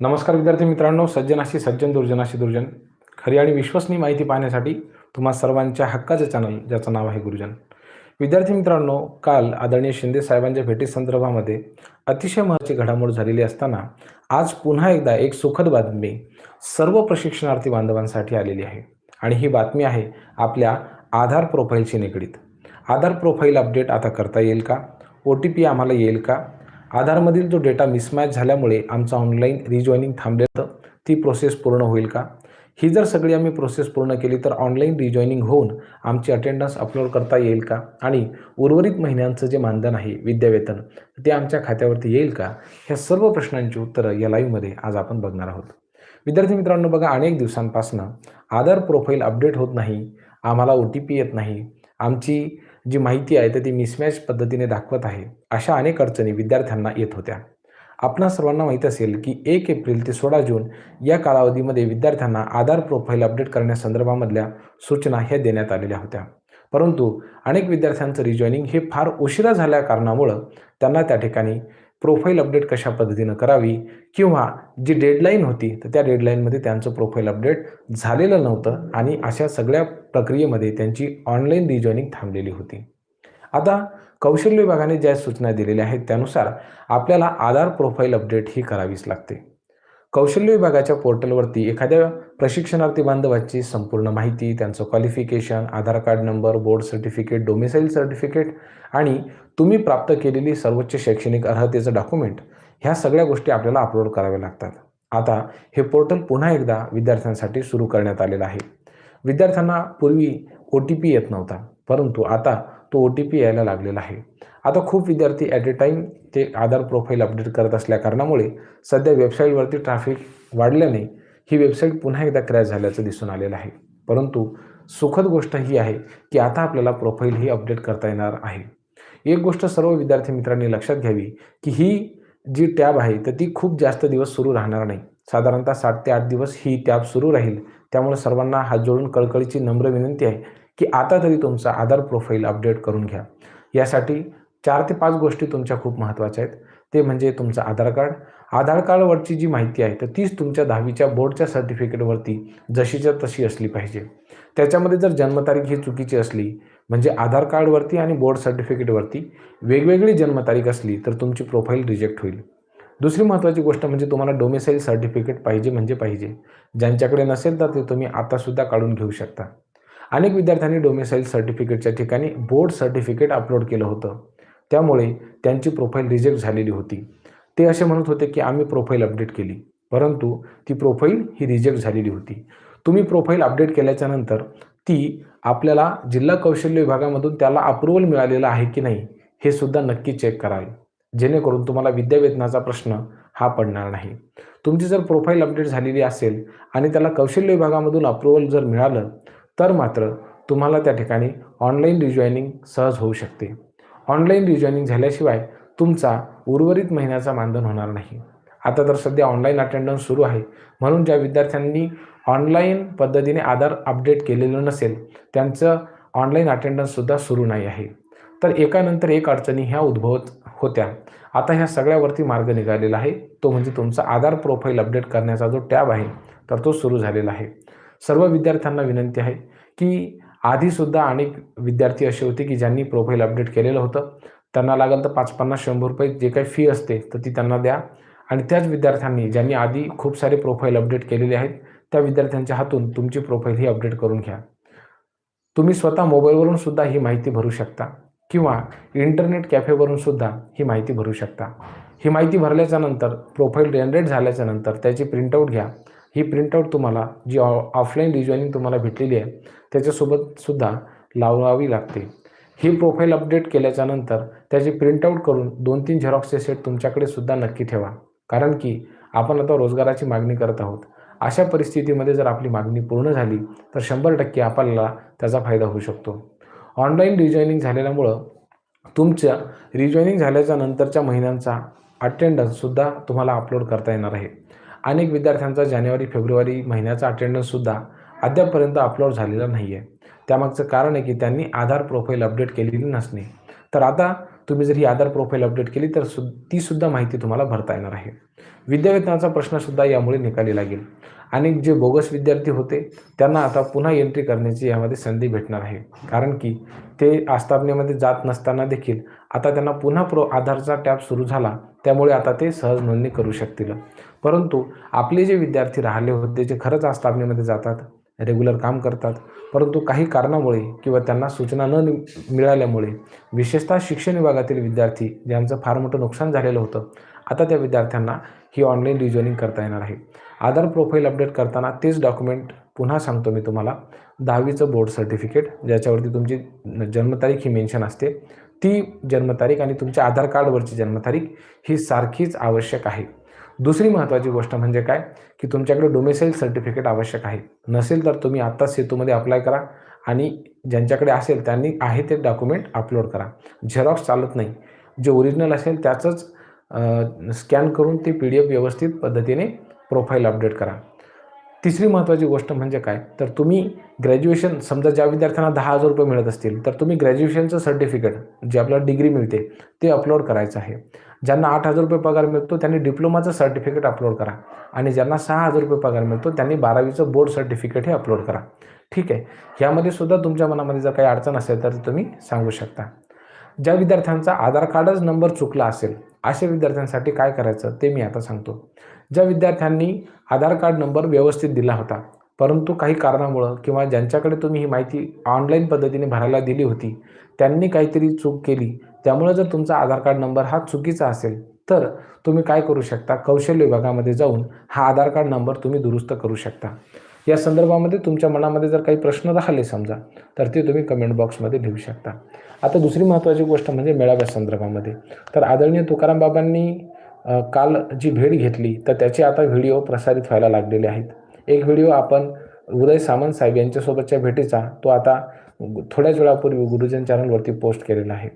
नमस्कार विद्यार्थी मित्रांनो सज्जनाशी सज्जन दुर्जनाशी दुर्जन. खरी आणि विश्वसनीय माहिती पाहण्यासाठी तुम्हा सर्वांच्या हक्काचं चॅनल ज्याचं नाव आहे गुरुजन. विद्यार्थी मित्रांनो काल आदरणीय शिंदे साहेबांच्या भेटीसंदर्भामध्ये अतिशय महत्त्वाची घडामोड झालेली असताना आज पुन्हा एकदा एक सुखद बातमी सर्व प्रशिक्षणार्थी बांधवांसाठी आलेली आहे. आणि ही बातमी आहे आपल्या आधार प्रोफाईलशी निगडीत. आधार प्रोफाईल अपडेट आता करता येईल का? ओ टी पी आम्हाला येईल का? आधारमधील जो डेटा मिसमॅच झाल्यामुळे आमचा ऑनलाईन रिजॉईनिंग थांबलेलं होतं ती प्रोसेस पूर्ण होईल का? ही जर सगळी आम्ही प्रोसेस पूर्ण केली तर ऑनलाईन रिजॉईनिंग होऊन आमची अटेंडन्स अपलोड करता येईल का? आणि उर्वरित महिन्यांचं जे मानधन आहे विद्यावेतन ते आमच्या खात्यावरती येईल का? ह्या सर्व प्रश्नांची उत्तरं या लाईव्हमध्ये आज आपण बघणार आहोत. विद्यार्थी मित्रांनो बघा अनेक दिवसांपासून आधार प्रोफाईल अपडेट होत नाही आम्हाला ओ टी पी येत नाही आमची जी माहिती आहे तर ती मिसमॅच पद्धतीने दाखवत आहे. अशा अनेक अडचणी विद्यार्थ्यांना येत होत्या. आपणा सर्वांना माहीत असेल की एक एप्रिल ते सोळा जून या कालावधीमध्ये विद्यार्थ्यांना आधार प्रोफाईल अपडेट करण्यासंदर्भामधल्या सूचना ह्या देण्यात आलेल्या होत्या. परंतु अनेक विद्यार्थ्यांचं रिजॉईनिंग हे फार उशिरा झाल्या कारणामुळं त्यांना त्या ठिकाणी प्रोफाईल अपडेट कशा पद्धतीनं करावी किंवा जी डेडलाईन होती तर त्या डेडलाईनमध्ये त्यांचं प्रोफाईल अपडेट झालेलं नव्हतं आणि अशा सगळ्या प्रक्रियेमध्ये त्यांची ऑनलाईन रिजॉईनिंग थांबलेली होती. आता कौशल्य विभागाने ज्या सूचना दिलेल्या आहेत त्यानुसार आपल्याला आधार प्रोफाईल अपडेट ही करावीच लागते. कौशल्य विभागाच्या पोर्टलवरती एखाद्या प्रशिक्षणार्थी बांधवाची संपूर्ण माहिती त्यांचं qualification Aadhaar card number board certificate domicile certificate आणि तुम्ही प्राप्त केलेली सर्वोच्च शैक्षणिक अर्हतेचं डॉक्युमेंट ह्या सगळ्या गोष्टी आपल्याला अपलोड कराव्या लागतात. आता हे पोर्टल पुन्हा एकदा विद्यार्थ्यांसाठी सुरू करण्यात आलेलं आहे. विद्यार्थ्यांना पूर्वी ओ टी पी येत नव्हता परंतु आता तो ओ टी पी यायला लागलेला आहे. आता खूप विद्यार्थी ॲट ए टाईम ते आधार प्रोफाईल अपडेट करत असल्या कारणामुळे सध्या वेबसाईटवरती ट्रॅफिक वाढल्याने ही वेबसाईट पुन्हा एकदा क्रॅश झाल्याचं दिसून आलेलं आहे. परंतु सुखद गोष्ट ही आहे की आता आपल्याला प्रोफाईल ही अपडेट करता येणार आहे. एक गोष्ट सर्व विद्यार्थी मित्रांनी लक्षात घ्यावी की ही जी टॅब आहे तर ती खूप जास्त दिवस सुरू राहणार नाही. साधारणतः सात ते आठ दिवस ही टॅब सुरू राहील. त्यामुळे सर्वांना हात जोडून कळकळीची नम्र विनंती आहे. की आता तरी तुमचा आधार प्रोफाईल अपडेट करून घ्या. यासाठी चार ते पाच गोष्टी तुमच्या खूप महत्त्वाच्या आहेत. ते म्हणजे तुमचं आधार कार्ड. आधार कार्डवरची जी माहिती आहे तर तीच तुमच्या दहावीच्या बोर्डच्या सर्टिफिकेटवरती जशीच्या तशी असली पाहिजे. त्याच्यामध्ये जर जन्मतारीख ही चुकीची असली म्हणजे आधार कार्डवरती आणि बोर्ड सर्टिफिकेटवरती वेगवेगळी जन्मतारीख असली तर तुमची प्रोफाईल रिजेक्ट होईल. दुसरी महत्त्वाची गोष्ट म्हणजे तुम्हाला डोमेसाईल सर्टिफिकेट पाहिजे म्हणजे पाहिजे. ज्यांच्याकडे नसेल तर ते तुम्ही आतासुद्धा काढून घेऊ शकता. अनेक विद्यार्थ्यांनी डोमेसाईल सर्टिफिकेटच्या ठिकाणी बोर्ड सर्टिफिकेट अपलोड केलं होतं. त्यामुळे त्यांची प्रोफाईल रिजेक्ट झालेली होती. ते असे म्हणत होते की आम्ही प्रोफाईल अपडेट केली परंतु ती प्रोफाईल ही रिजेक्ट झालेली होती. तुम्ही प्रोफाईल अपडेट केल्याच्यानंतर ती आपल्याला जिल्हा कौशल्य विभागामधून त्याला अप्रुव्हल मिळालेलं आहे की नाही हे सुद्धा नक्की चेक करावे. जेणेकरून तुम्हाला विद्यावेतनाचा प्रश्न हा पडणार नाही. तुमची जर प्रोफाईल अपडेट झालेली असेल आणि त्याला कौशल्य विभागामधून अप्रुव्हल जर मिळालं तर मात्र तुम्हाला त्या ठिकाणी ऑनलाईन रिजॉईनिंग सहज होऊ शकते. ऑनलाईन रिजॉईनिंग झाल्याशिवाय तुमचा उर्वरित महिन्याचा मानधन होणार नाही. आता तर सध्या ऑनलाईन अटेंडन्स सुरू आहे. म्हणून ज्या विद्यार्थ्यांनी ऑनलाईन पद्धतीने आधार अपडेट केलेलं नसेल त्यांचं ऑनलाईन अटेंडन्ससुद्धा सुरू नाही आहे. तर एकानंतर एक अडचणी ह्या उद्भवत होत्या. आता ह्या सगळ्यावरती मार्ग निघालेला आहे. तो म्हणजे तुमचा आधार प्रोफाईल अपडेट करण्याचा जो टॅब आहे तर तो सुरू झालेला आहे. सर्व विद्यार्थ्यांना विनंती आहे की आधीसुद्धा अनेक विद्यार्थी असे होते की ज्यांनी प्रोफाईल अपडेट केलेलं होतं. त्यांना लागेल तर पाच पन्नास शंभर रुपये जे काही फी असते तर ती त्यांना द्या. आणि त्याच विद्यार्थ्यांनी ज्यांनी आधी खूप सारे प्रोफाईल अपडेट केलेले आहेत त्या विद्यार्थ्यांच्या हातून तुमची प्रोफाईल ही अपडेट करून घ्या. तुम्ही स्वतः मोबाईलवरून सुद्धा ही माहिती भरू शकता किंवा इंटरनेट कॅफेवरून सुद्धा ही माहिती भरू शकता. ही माहिती भरल्याच्या नंतर प्रोफाईल जनरेट झाल्याच्यानंतर त्याची प्रिंटआउट घ्या. ही प्रिंटआउट तुम्हाला जी ऑ ऑफलाईन डिजॉईनिंग तुम्हाला भेटलेली आहे त्याच्यासोबत सुद्धा लावावी लागते. ही प्रोफाईल अपडेट केल्याच्यानंतर त्याची प्रिंटआउट करून दोन तीन झेरॉक्सचे सेट तुमच्याकडे सुद्धा नक्की ठेवा. कारण की आपण आता रोजगाराची मागणी करत आहोत. अशा परिस्थितीमध्ये जर आपली मागणी पूर्ण झाली तर शंभर टक्के आपल्याला त्याचा फायदा होऊ शकतो. ऑनलाईन रिजॉईनिंग झालेल्यामुळं तुमच्या रिजॉईनिंग झाल्याच्या नंतरच्या महिन्यांचा अटेंडन्ससुद्धा तुम्हाला अपलोड करता येणार आहे. अनेक विद्यार्थ्यांचा जानेवारी फेब्रुवारी महिन्याचा अटेंडन्ससुद्धा अद्यापपर्यंत अपलोड झालेला नाही आहे त्यामागचं कारण आहे की त्यांनी आधार प्रोफाईल अपडेट केलेली नसणे. तर आता तुम्ही जर ही आधार प्रोफाईल अपडेट केली तर सु ती सुद्धा माहिती तुम्हाला भरता येणार आहे. विद्यावेतनाचा प्रश्नसुद्धा यामुळे निकाली लागेल. आणि जे बोगस विद्यार्थी होते त्यांना आता पुन्हा एंट्री करण्याची यामध्ये संधी भेटणार आहे. कारण की ते आस्थापनेमध्ये जात नसताना देखील आता त्यांना पुन्हा प्रो आधारचा टॅब सुरू झाला त्यामुळे आता ते सहज नोंदणी करू शकतील. परंतु आपले जे विद्यार्थी राहिले होते जे खरंच आस्थापनेमध्ये जातात रेग्युलर काम करतात. परंतु काही कारणामुळे किंवा त्यांना सूचना न मिळाल्यामुळे विशेषतः शिक्षण विभागातील विद्यार्थी ज्यांचं फार मोठं नुकसान झालेलं होतं आता त्या विद्यार्थ्यांना ही ऑनलाईन रिजॉईनिंग करता येणार आहे. आधार प्रोफाईल अपडेट करताना तेच डॉक्युमेंट पुन्हा सांगतो मी तुम्हाला. दहावीचं बोर्ड सर्टिफिकेट ज्याच्यावरती तुमची जन्मतारीख ही मेन्शन असते ती जन्मतारीख आणि तुमच्या आधार कार्डवरची जन्मतारीख ही सारखीच आवश्यक आहे. दुसरी महत्त्वाची गोष्ट म्हणजे काय? की तुमच्याकडे डोमेसाईल सर्टिफिकेट आवश्यक आहे. नसेल तर तुम्ही आत्ताच सेतूमध्ये अप्लाय करा आणि ज्यांच्याकडे असेल त्यांनी आहे ते डॉक्युमेंट अपलोड करा. झेरॉक्स चालत नाही. जे ओरिजिनल असेल त्याचंच स्कॅन करून ते पी डी एफ व्यवस्थित पद्धतीने प्रोफाईल अपडेट करा. तिसरी महत्त्वाची गोष्ट म्हणजे काय? तर तुम्ही ग्रॅज्युएशन समजा ज्या विद्यार्थ्यांना दहा हजार रुपये मिळत असतील तर तुम्ही ग्रॅज्युएशनचं सर्टिफिकेट जे आपल्याला डिग्री मिळते ते अपलोड करायचं आहे. ज्यांना आठ हजार रुपये पगार मिळतो त्यांनी डिप्लोमाचं सर्टिफिकेट अपलोड करा. आणि ज्यांना सहा हजार रुपये पगार मिळतो त्यांनी बारावीचं बोर्ड सर्टिफिकेट हे अपलोड करा. ठीक आहे? ह्यामध्ये सुद्धा तुमच्या मनामध्ये जर काही अडचण असेल तर तुम्ही सांगू शकता. ज्या विद्यार्थ्यांचा आधार कार्डच नंबर चुकला असेल अशा विद्यार्थ्यांसाठी काय करायचं ते मी आता सांगतो. ज्या विद्यार्थ्यांनी आधार कार्ड नंबर व्यवस्थित दिला होता परंतु काही कारणामुळं किंवा ज्यांच्याकडे तुम्ही ही माहिती ऑनलाईन पद्धतीने भरायला दिली होती त्यांनी काहीतरी चूक केली त्यामुळे जर तुमचा आधार कार्ड नंबर हा चुकीचा असेल तर तुम्ही काय करू शकता? कौशल्य विभागामध्ये जाऊन हा आधार कार्ड नंबर तुम्ही दुरुस्त करू शकता. या संदर्भामध्ये तुमच्या मनामध्ये जर काही प्रश्न राहिले समजा तर ते तुम्ही कमेंट बॉक्समध्ये लिहू शकता. आता दुसरी महत्त्वाची गोष्ट म्हणजे मेळाव्या संदर्भामध्ये. तर आदरणीय तुकाराम बाबांनी काल जी भेट घेतली तर त्याचे आता व्हिडिओ प्रसारित व्हायला लागलेले आहेत. एक व्हिडिओ आपण उदय सामंत साहेब यांच्यासोबतच्या भेटीचा तो आता थोड्याच वेळापूर्वी गुरुजन चॅनलवरती पोस्ट केलेला आहे.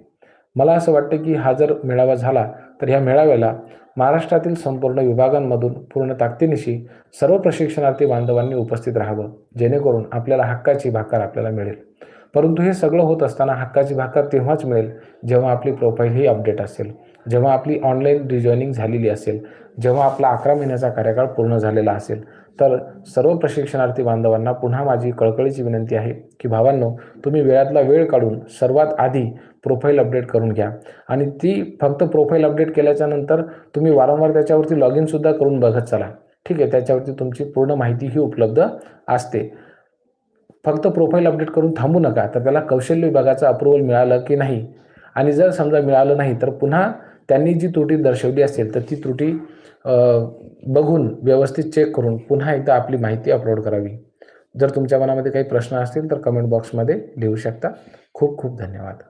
मला असं वाटतं की हा जर मेळावा झाला तर ह्या मेळाव्याला महाराष्ट्रातील संपूर्ण विभागांमधून पूर्ण ताकदीनिशी सर्व प्रशिक्षणार्थी बांधवांनी उपस्थित राहावं जेणेकरून आपल्याला हक्काची भाकर आपल्याला मिळेल. परंतु हे सगळं होत असताना हक्काची भाकर तेव्हाच मिळेल जेव्हा आपली प्रोफाईल ही अपडेट असेल. जेव्हा आपली ऑनलाईन रिजॉईनिंग झालेली असेल जेव्हा आपला अकरा महिन्याचा कार्यकाळ पूर्ण झालेला असेल तर सर्व प्रशिक्षणार्थी बांधवांना पुन्हा माझी कळकळीची विनंती आहे की भावांनो तुम्ही वेळातला वेळ काढून सर्वात आधी प्रोफाईल अपडेट करून घ्या. आणि ती फक्त प्रोफाईल अपडेट केल्याच्यानंतर तुम्ही वारंवार त्याच्यावरती लॉग इनसुद्धा करून बघत चला. ठीक आहे त्याच्यावरती तुमची पूर्ण माहिती ही उपलब्ध असते. फक्त प्रोफाईल अपडेट करून थांबू नका तर त्याला कौशल्य विभागाचं अप्रुव्हल मिळालं की नाही? आणि जर समजा मिळालं नाही तर पुन्हा त्यांनी जी त्रुटी दर्शवली असेल तर ती त्रुटी बघून व्यवस्थित चेक करून पुन्हा एकदा आपली माहिती अपलोड करावी. जर तुमच्या मनामध्ये काही प्रश्न असतील तर कमेंट बॉक्समध्ये लिहू शकता. खूप खूप धन्यवाद.